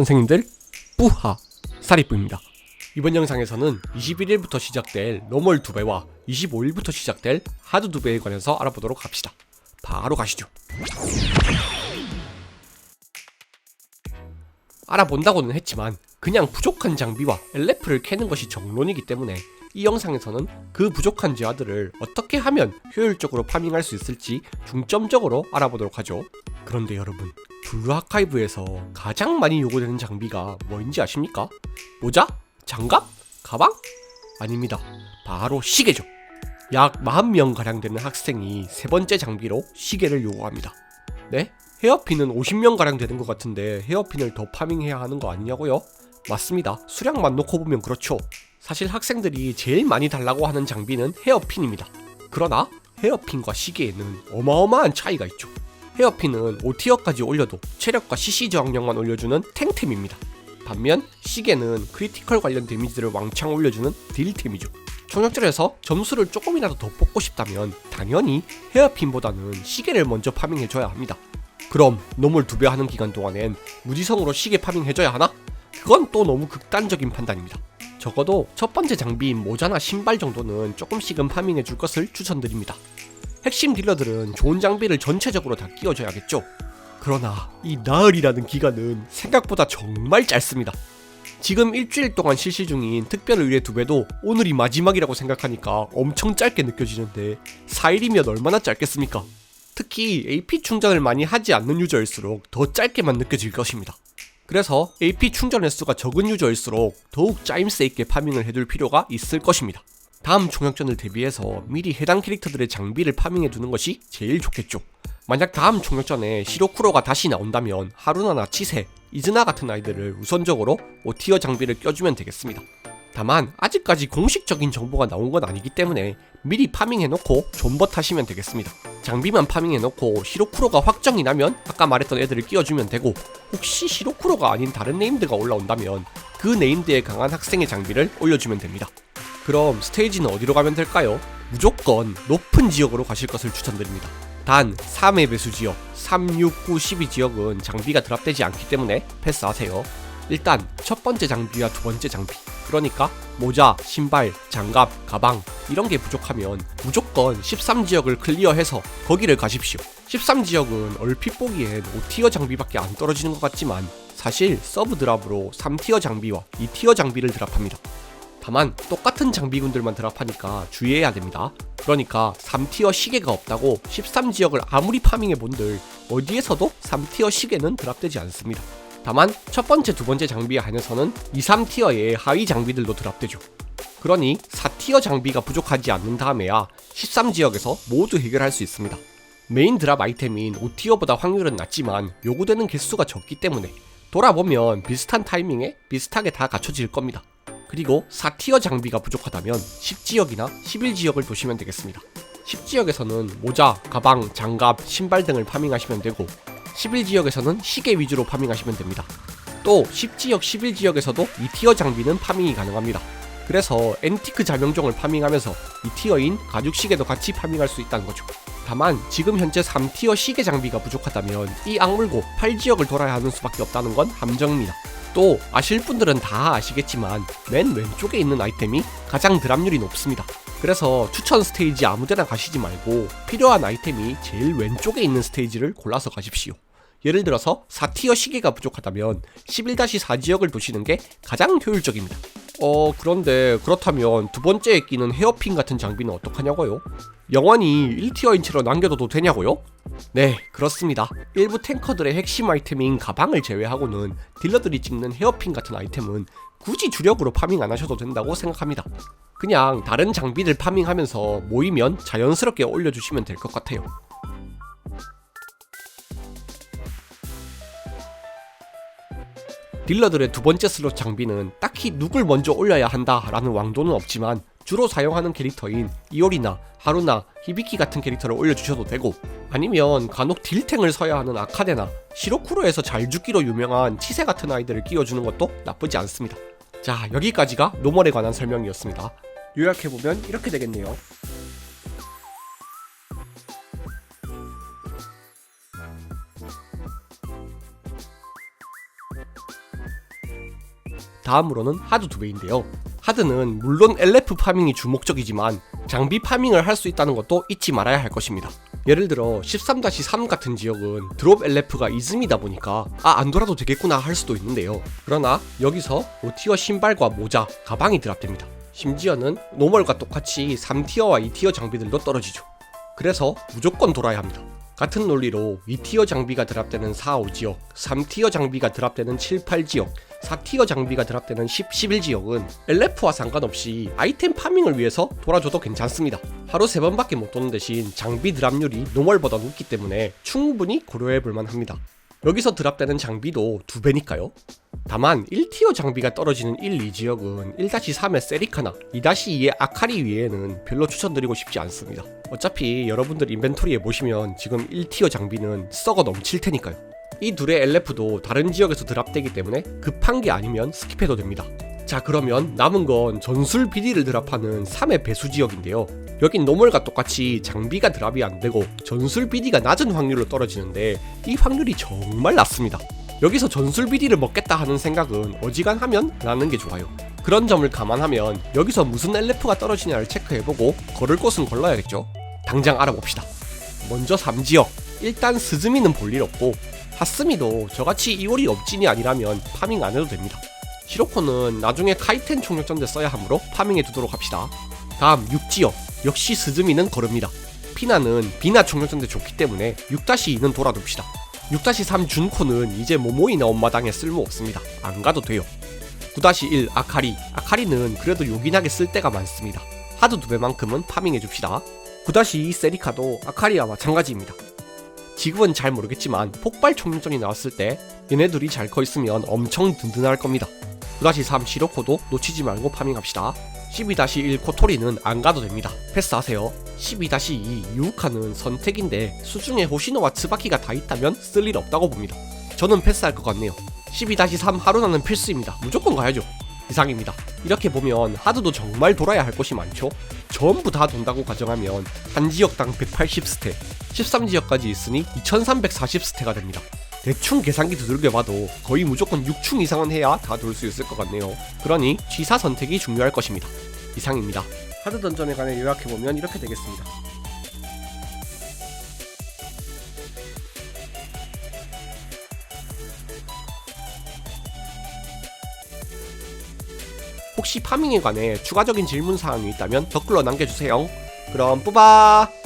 선생님들 뿌하 사리뿌입니다. 이번 영상에서는 21일부터 시작될 노멀 두 배와 25일부터 시작될 하드 두 배에 관해서 알아보도록 합시다. 바로 가시죠. 알아본다고는 했지만 그냥 부족한 장비와 LF를 캐는 것이 정론이기 때문에 이 영상에서는 그 부족한 지하들을 어떻게 하면 효율적으로 파밍할 수 있을지 중점적으로 알아보도록 하죠. 그런데 여러분, 블루 아카이브에서 가장 많이 요구되는 장비가 뭐인지 아십니까? 모자? 장갑? 가방? 아닙니다. 바로 시계죠. 약 40명 가량 되는 학생이 세 번째 장비로 시계를 요구합니다. 네? 헤어핀은 50명 가량 되는 것 같은데 헤어핀을 더 파밍해야 하는 거 아니냐고요? 맞습니다. 수량만 놓고 보면 그렇죠. 사실 학생들이 제일 많이 달라고 하는 장비는 헤어핀입니다. 그러나 헤어핀과 시계에는 어마어마한 차이가 있죠. 헤어핀은 5티어까지 올려도 체력과 CC 저항력만 올려주는 탱템입니다. 반면 시계는 크리티컬 관련 데미지를 왕창 올려주는 딜템이죠. 총력전에서 점수를 조금이라도 더 뽑고 싶다면 당연히 헤어핀보다는 시계를 먼저 파밍해줘야 합니다. 그럼 놈을 두 배 하는 기간 동안엔 무지성으로 시계 파밍해줘야 하나? 그건 또 너무 극단적인 판단입니다. 적어도 첫 번째 장비인 모자나 신발 정도는 조금씩은 파밍해 줄 것을 추천드립니다. 핵심 딜러들은 좋은 장비를 전체적으로 다 끼워줘야겠죠. 그러나 이 나흘이라는 기간은 생각보다 정말 짧습니다. 지금 일주일 동안 실시 중인 특별 의뢰 두 배도 오늘이 마지막이라고 생각하니까 엄청 짧게 느껴지는데 4일이면 얼마나 짧겠습니까? 특히 AP 충전을 많이 하지 않는 유저일수록 더 짧게만 느껴질 것입니다. 그래서 AP 충전 횟수가 적은 유저일수록 더욱 짜임새 있게 파밍을 해둘 필요가 있을 것입니다. 다음 총력전을 대비해서 미리 해당 캐릭터들의 장비를 파밍해 두는 것이 제일 좋겠죠. 만약 다음 총력전에 시로쿠로가 다시 나온다면 하루나나 치세, 이즈나 같은 아이들을 우선적으로 5티어 장비를 껴주면 되겠습니다. 다만 아직까지 공식적인 정보가 나온 건 아니기 때문에 미리 파밍해놓고 존버 타시면 되겠습니다. 장비만 파밍해놓고 시로쿠로가 확정이 나면 아까 말했던 애들을 끼워주면 되고 혹시 시로쿠로가 아닌 다른 네임드가 올라온다면 그 네임드에 강한 학생의 장비를 올려주면 됩니다. 그럼 스테이지는 어디로 가면 될까요? 무조건 높은 지역으로 가실 것을 추천드립니다. 단 3의 배수 지역 3, 6, 9, 12 지역은 장비가 드랍되지 않기 때문에 패스하세요. 일단 첫 번째 장비와 두 번째 장비 그러니까 모자, 신발, 장갑, 가방 이런 게 부족하면 무조건 13지역을 클리어해서 거기를 가십시오. 13지역은 얼핏 보기엔 5티어 장비밖에 안 떨어지는 것 같지만 사실 서브 드랍으로 3티어 장비와 2티어 장비를 드랍합니다. 다만 똑같은 장비군들만 드랍하니까 주의해야 됩니다. 그러니까 3티어 시계가 없다고 13지역을 아무리 파밍해 본들 어디에서도 3티어 시계는 드랍되지 않습니다. 다만 첫 번째, 두 번째 장비에 한해서는 2, 3티어의 하위 장비들도 드랍되죠. 그러니 4티어 장비가 부족하지 않는 다음에야 13지역에서 모두 해결할 수 있습니다. 메인 드랍 아이템인 5티어보다 확률은 낮지만 요구되는 개수가 적기 때문에 돌아보면 비슷한 타이밍에 비슷하게 다 갖춰질 겁니다. 그리고 4티어 장비가 부족하다면 10지역이나 11지역을 보시면 되겠습니다. 10지역에서는 모자, 가방, 장갑, 신발 등을 파밍하시면 되고 11지역에서는 시계 위주로 파밍하시면 됩니다. 또 10지역, 11지역에서도 2티어 장비는 파밍이 가능합니다. 그래서 앤티크 자명종을 파밍하면서 2티어인 가죽 시계도 같이 파밍할 수 있다는 거죠. 다만 지금 현재 3티어 시계 장비가 부족하다면 이 악물고 8지역을 돌아야 하는 수밖에 없다는 건 함정입니다. 또 아실 분들은 다 아시겠지만 맨 왼쪽에 있는 아이템이 가장 드랍률이 높습니다. 그래서 추천 스테이지 아무데나 가시지 말고 필요한 아이템이 제일 왼쪽에 있는 스테이지를 골라서 가십시오. 예를 들어서 4티어 시계가 부족하다면 11-4 지역을 도시는 게 가장 효율적입니다. 어, 그런데 그렇다면 두 번째에 끼는 헤어핀 같은 장비는 어떡하냐고요? 영원히 1티어인 채로 남겨둬도 되냐고요? 네, 그렇습니다. 일부 탱커들의 핵심 아이템인 가방을 제외하고는 딜러들이 찍는 헤어핀 같은 아이템은 굳이 주력으로 파밍 안 하셔도 된다고 생각합니다. 그냥 다른 장비를 파밍하면서 모이면 자연스럽게 올려주시면 될 것 같아요. 딜러들의 두 번째 슬롯 장비는 딱히 누굴 먼저 올려야 한다라는 왕도는 없지만 주로 사용하는 캐릭터인 이오리나, 하루나, 히비키 같은 캐릭터를 올려주셔도 되고 아니면 간혹 딜탱을 서야 하는 아카데나, 시로쿠로에서 잘 죽기로 유명한 치세 같은 아이들을 끼워주는 것도 나쁘지 않습니다. 자 여기까지가 노멀에 관한 설명이었습니다. 요약해보면 이렇게 되겠네요. 다음으로는 하드 두 배인데요. 하드는 물론 LF 파밍이 주목적이지만 장비 파밍을 할 수 있다는 것도 잊지 말아야 할 것입니다. 예를 들어 13-3 같은 지역은 드롭 LF가 이즘이다 보니까 아 안 돌아도 되겠구나 할 수도 있는데요. 그러나 여기서 5티어 신발과 모자, 가방이 드랍됩니다. 심지어는 노멀과 똑같이 3티어와 2티어 장비들도 떨어지죠. 그래서 무조건 돌아야 합니다. 같은 논리로 2티어 장비가 드랍되는 4, 5지역, 3티어 장비가 드랍되는 7, 8지역, 4티어 장비가 드랍되는 10, 11지역은 LF와 상관없이 아이템 파밍을 위해서 돌아줘도 괜찮습니다. 하루 3번밖에 못 도는 대신 장비 드랍률이 노멀보다 높기 때문에 충분히 고려해볼만 합니다. 여기서 드랍되는 장비도 두 배니까요. 다만 1티어 장비가 떨어지는 1, 2지역은 1-3의 세리카나 2-2의 아카리 위에는 별로 추천드리고 싶지 않습니다. 어차피 여러분들 인벤토리에 보시면 지금 1티어 장비는 썩어 넘칠 테니까요. 이 둘의 LF도 다른 지역에서 드랍되기 때문에 급한 게 아니면 스킵해도 됩니다. 자 그러면 남은 건 전술 BD를 드랍하는 3의 배수 지역인데요. 여긴 노멀과 똑같이 장비가 드랍이 안 되고 전술 BD가 낮은 확률로 떨어지는데 이 확률이 정말 낮습니다. 여기서 전술 BD를 먹겠다 하는 생각은 어지간하면 나는 게 좋아요. 그런 점을 감안하면 여기서 무슨 LF가 떨어지냐를 체크해보고 걸을 곳은 걸러야겠죠. 당장 알아봅시다. 먼저 3지역. 일단 스즈미는 볼 일 없고 하스미도 저같이 이월이 업진이 아니라면 파밍 안 해도 됩니다. 시로코는 나중에 카이텐 총력전대 써야 하므로 파밍해 두도록 합시다. 다음 6지역. 역시 스즈미는 거릅니다. 피나는 비나 총력전대 좋기 때문에 6-2는 돌아둡시다. 6-3 준코는 이제 모모이 나온 마당에 쓸모 없습니다. 안 가도 돼요. 9-1 아카리. 아카리는 그래도 요긴하게 쓸 때가 많습니다. 하드 두 배만큼은 파밍해 줍시다. 9-2 세리카도 아카리와 마찬가지입니다. 지금은 잘 모르겠지만 폭발 총력전이 나왔을 때 얘네들이 잘 커 있으면 엄청 든든할 겁니다. 9-3 시로코도 놓치지 말고 파밍합시다. 12-1 코토리는 안 가도 됩니다. 패스하세요. 12-2 유우카는 선택인데 수중에 호시노와 츠바키가 다 있다면 쓸 일 없다고 봅니다. 저는 패스할 것 같네요. 12-3 하루나는 필수입니다. 무조건 가야죠. 이상입니다. 이렇게 보면 하드도 정말 돌아야 할 곳이 많죠. 전부 다 돈다고 가정하면 한 지역당 180스테, 13지역까지 있으니 2340스테가 됩니다. 대충 계산기 두들겨봐도 거의 무조건 6충 이상은 해야 다 돌 수 있을 것 같네요. 그러니 취사 선택이 중요할 것입니다. 이상입니다. 하드 던전에 관해 요약해보면 이렇게 되겠습니다. 혹시 파밍에 관해 추가적인 질문 사항이 있다면 댓글로 남겨주세요. 그럼 뿌바!